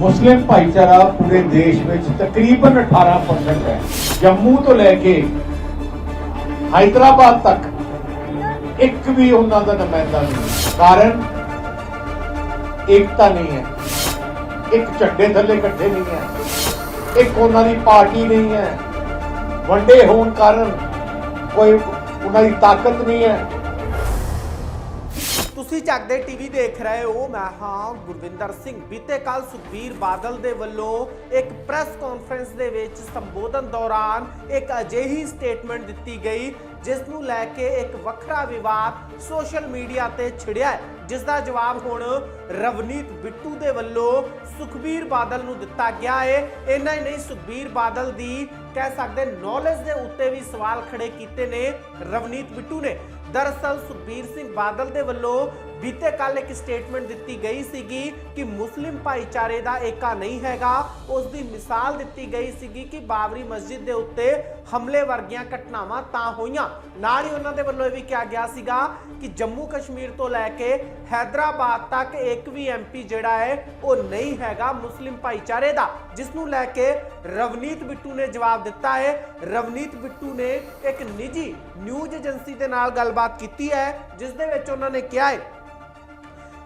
ਮੁਸਲਿਮ ਭਾਈਚਾਰਾ ਪੂਰੇ ਦੇਸ਼ ਵਿੱਚ ਤਕਰੀਬਨ 18% ਹੈ। ਜੰਮੂ ਤੋਂ ਲੈ ਕੇ ਹైదరాబాద్ ਤੱਕ ਇੱਕ ਵੀ ਉਹਨਾਂ ਦਾ ਨੁਮਾਇੰਦਾ ਨਹੀਂ ਕਾਰਨ ਇਕਤਾ ਨਹੀਂ ਹੈ। ਇੱਕ ਝੰਡੇ ਥੱਲੇ ਇਕੱਠੇ ਨਹੀਂ ਹੈ। ਇੱਕ ਉਹਨਾਂ ਦੀ ਪਾਰਟੀ ਨਹੀਂ ਹੈ। ਵੱਡੇ ਹੋਣ ਕਾਰਨ ਕੋਈ ਉਹਨਾਂ ਦੀ ਤਾਕਤ ਨਹੀਂ ਹੈ। ਤੁਸੀਂ ਚੱਕਦੇ ਟੀਵੀ ਦੇਖ ਰਹੇ ਹੋ, ਮੈਂ ਹਾਂ ਗੁਰਵਿੰਦਰ ਸਿੰਘ। ਬੀਤੇ ਕੱਲ ਸੁਖਬੀਰ ਬਾਦਲ ਦੇ ਵੱਲੋਂ ਇੱਕ ਪ੍ਰੈਸ ਕਾਨਫਰੰਸ ਦੇ ਵਿੱਚ ਸੰਬੋਧਨ ਦੌਰਾਨ ਇੱਕ ਅਜਿਹੀ ਸਟੇਟਮੈਂਟ ਦਿੱਤੀ ਗਈ ਜਿਸ ਨੂੰ ਲੈ ਕੇ ਇੱਕ ਵੱਖਰਾ ਵਿਵਾਦ ਸੋਸ਼ਲ ਮੀਡੀਆ ਤੇ ਛਿੜਿਆ ਹੈ ਜਿਸ ਦਾ ਜਵਾਬ ਹੁਣ ਰਵਨੀਤ ਬਿੱਟੂ ਦੇ ਵੱਲੋਂ ਸੁਖਬੀਰ ਬਾਦਲ ਨੂੰ ਦਿੱਤਾ ਗਿਆ ਹੈ ਇੰਨਾ ਹੀ ਨਹੀਂ, ਸੁਖਬੀਰ ਬਾਦਲ ਦੀ ਕਹਿ ਸਕਦੇ ਨੌਲੇਜ ਦੇ ਉੱਤੇ ਵੀ ਸਵਾਲ ਖੜੇ ਕੀਤੇ ਨੇ ਰਵਨੀਤ ਬਿੱਟੂ ਨੇ। ਦਰਅਸਲ ਸੁਖਬੀਰ ਸਿੰਘ ਬਾਦਲ ਦੇ ਵੱਲੋਂ ਬੀਤੇ ਕੱਲ ਇੱਕ ਸਟੇਟਮੈਂਟ ਦਿੱਤੀ ਗਈ ਸੀਗੀ ਕਿ ਮੁਸਲਿਮ ਭਾਈਚਾਰੇ ਦਾ ਏਕਾ ਨਹੀਂ ਹੈਗਾ। ਉਸ ਦੀ ਮਿਸਾਲ ਦਿੱਤੀ ਗਈ ਸੀਗੀ ਕਿ ਬਾਬਰੀ ਮਸਜਿਦ ਦੇ ਉੱਤੇ ਹਮਲੇ ਵਰਗੀਆਂ ਘਟਨਾਵਾਂ ਤਾਂ ਹੋਈਆਂ। ਨਾਲ ਹੀ ਉਹਨਾਂ ਦੇ ਵੱਲੋਂ ਇਹ ਵੀ ਕਿਹਾ ਗਿਆ ਸੀਗਾ ਕਿ ਜੰਮੂ ਕਸ਼ਮੀਰ ਤੋਂ ਲੈ ਕੇ ਹੈਦਰਾਬਾਦ ਤੱਕ ਇੱਕ ਵੀ ਐਮਪੀ ਜਿਹੜਾ ਹੈ, ਉਹ ਨਹੀਂ ਹੈਗਾ ਮੁਸਲਿਮ ਭਾਈਚਾਰੇ ਦਾ। ਜਿਸ ਨੂੰ ਲੈ ਕੇ ਰਵਨੀਤ ਬਿੱਟੂ ਨੇ ਜਵਾਬ ਦਿੱਤਾ ਹੈ। ਰਵਨੀਤ ਬਿੱਟੂ ਨੇ ਇੱਕ ਨਿੱਜੀ ਨਿਊਜ਼ ਏਜੰਸੀ ਦੇ ਨਾਲ ਗੱਲਬਾਤ ਕੀਤੀ ਹੈ, ਜਿਸ ਦੇ ਵਿੱਚ ਉਹਨਾਂ ਨੇ ਕਿਹਾ ਹੈ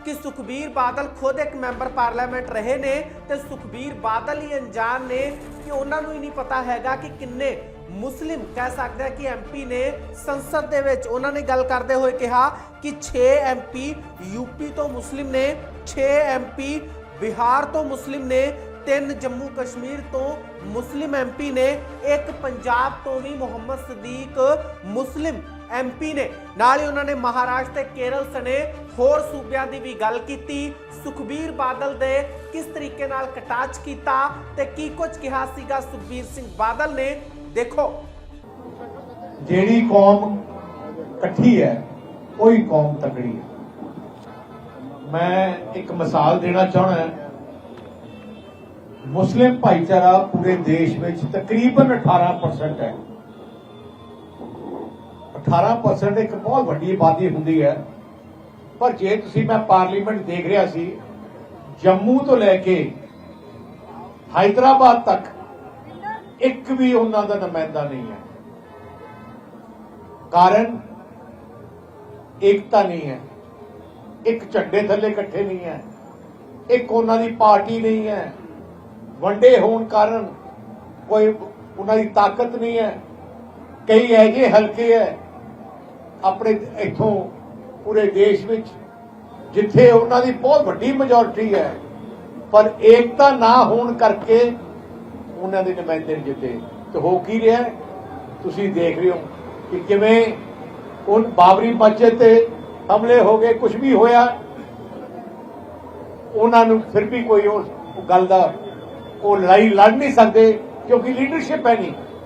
ਕਿ ਸੁਖਬੀਰ ਬਾਦਲ ਖੁਦ ਇੱਕ ਮੈਂਬਰ ਪਾਰਲੀਮੈਂਟ ਰਹੇ ਨੇ ਤੇ ਸੁਖਬੀਰ ਬਾਦਲ ਹੀ ਅਣਜਾਣ ਨੇ ਕਿ ਉਹਨਾਂ ਨੂੰ ਹੀ ਨਹੀਂ ਪਤਾ ਹੈਗਾ ਕਿ ਕਿੰਨੇ ਮੁਸਲਿਮ ਕਹਿ ਸਕਦੇ ਆ ਕਿ ਐਮਪੀ ਨੇ ਸੰਸਦ ਦੇ ਵਿੱਚ ਉਹਨਾਂ ਨੇ ਗੱਲ ਕਰਦੇ ਹੋਏ ਕਿਹਾ ਕਿ 6 ਐਮਪੀ ਯੂਪੀ ਤੋਂ ਮੁਸਲਿਮ ਨੇ 6 ਐਮਪੀ ਬਿਹਾਰ ਤੋਂ ਮੁਸਲਿਮ ਨੇ, ਤਿੰਨ ਜੰਮੂ ਕਸ਼ਮੀਰ ਤੋਂ ਮੁਸਲਿਮ ਐਮਪੀ ਨੇ, ਇੱਕ ਪੰਜਾਬ ਤੋਂ ਵੀ ਮੁਹੰਮਦ ਸਦੀਕ ਮੁਸਲਿਮ ਐਮਪੀ ਨੇ। ਨਾਲ ਹੀ ਉਹਨਾਂ ਨੇ ਮਹਾਰਾਸ਼ਟਰ ਤੇ ਕੇਰਲ ਸਣੇ ਹੋਰ ਸੂਬਿਆਂ ਦੀ ਵੀ ਗੱਲ ਕੀਤੀ। ਸੁਖਬੀਰ ਬਾਦਲ ਦੇ ਕਿਸ ਤਰੀਕੇ ਨਾਲ ਕਟਾਚ ਕੀਤਾ ਤੇ ਕੀ ਕੁਝ ਕਿਹਾ ਸੀਗਾ ਸੁਖਬੀਰ ਸਿੰਘ ਬਾਦਲ ਨੇ? ਦੇਖੋ। ਜਿਹੜੀ ਕੌਮ ਇਕੱਠੀ ਹੈ, ਉਹੀ ਕੌਮ ਤਕੜੀ ਹੈ। ਮੈਂ ਇੱਕ ਮਿਸਾਲ ਦੇਣਾ ਚਾਹਣਾ ਮੁਸਲਿਮ ਭਾਈਚਾਰਾ ਪੂਰੇ ਦੇਸ਼ ਵਿੱਚ ਤਕਰੀਬਨ 18% ਹੈ। 18% ਇੱਕ ਬਹੁਤ ਵੱਡੀ ਆਬਾਦੀ ਹੁੰਦੀ ਹੈ। ਪਰ ਜੇ ਤੁਸੀਂ ਮੈਂ ਪਾਰਲੀਮੈਂਟ ਦੇਖ ਰਿਹਾ ਸੀ, ਜੰਮੂ ਤੋਂ ਲੈ ਕੇ ਹైదరాబాద్ ਤੱਕ ਇੱਕ ਵੀ ਉਹਨਾਂ ਦਾ ਨੁਮਾਇੰਦਾ ਨਹੀਂ ਹੈ। ਕਾਰਨ ਇਕਤਾ ਨਹੀਂ ਹੈ। ਇੱਕ ਝੰਡੇ ਥੱਲੇ ਇਕੱਠੇ ਨਹੀਂ ਹੈ। ਇੱਕ ਉਹਨਾਂ ਦੀ ਪਾਰਟੀ ਨਹੀਂ ਹੈ। ਵੰਡੇ ਹੋਣ ਕਾਰਨ ਕੋਈ ਉਹਨਾਂ ਦੀ ਤਾਕਤ ਨਹੀਂ ਹੈ। ਕਈ ਐਜੇ ਹਲਕੇ ਹੈ ਆਪਣੇ ਇੱਥੋਂ ਪੂਰੇ ਦੇਸ਼ ਵਿੱਚ, ਜਿੱਥੇ ਉਹਨਾਂ ਦੀ ਬਹੁਤ ਵੱਡੀ ਮੈਜੋਰਟੀ ਹੈ, ਪਰ ਏਕਤਾ ਨਾ ਹੋਣ ਕਰਕੇ ਉਹਨਾਂ ਦੇ ਨੁਮਾਇੰਦੇ ਨਹੀਂ ਜਿੱਤੇ। ਤੇ ਹੋ ਕੀ ਰਿਹਾ? ਤੁਸੀਂ ਦੇਖ ਰਹੇ ਹੋ ਕਿ ਕਿਵੇਂ ਉਹ ਬਾਬਰੀ ਮਸਜਿਦ ਤੇ ਹਮਲੇ ਹੋ ਗਏ ਕੁਝ ਵੀ ਹੋਇਆ, ਉਹਨਾਂ ਨੂੰ ਫਿਰ ਵੀ ਕੋਈ ਉਸ ਗੱਲ ਦਾ, ਉਹ ਲੜਾਈ ਲੜ ਨਹੀਂ ਸਕਦੇ, ਕਿਉਂਕਿ ਲੀਡਰਸ਼ਿਪ ਹੈ ਨਹੀਂ।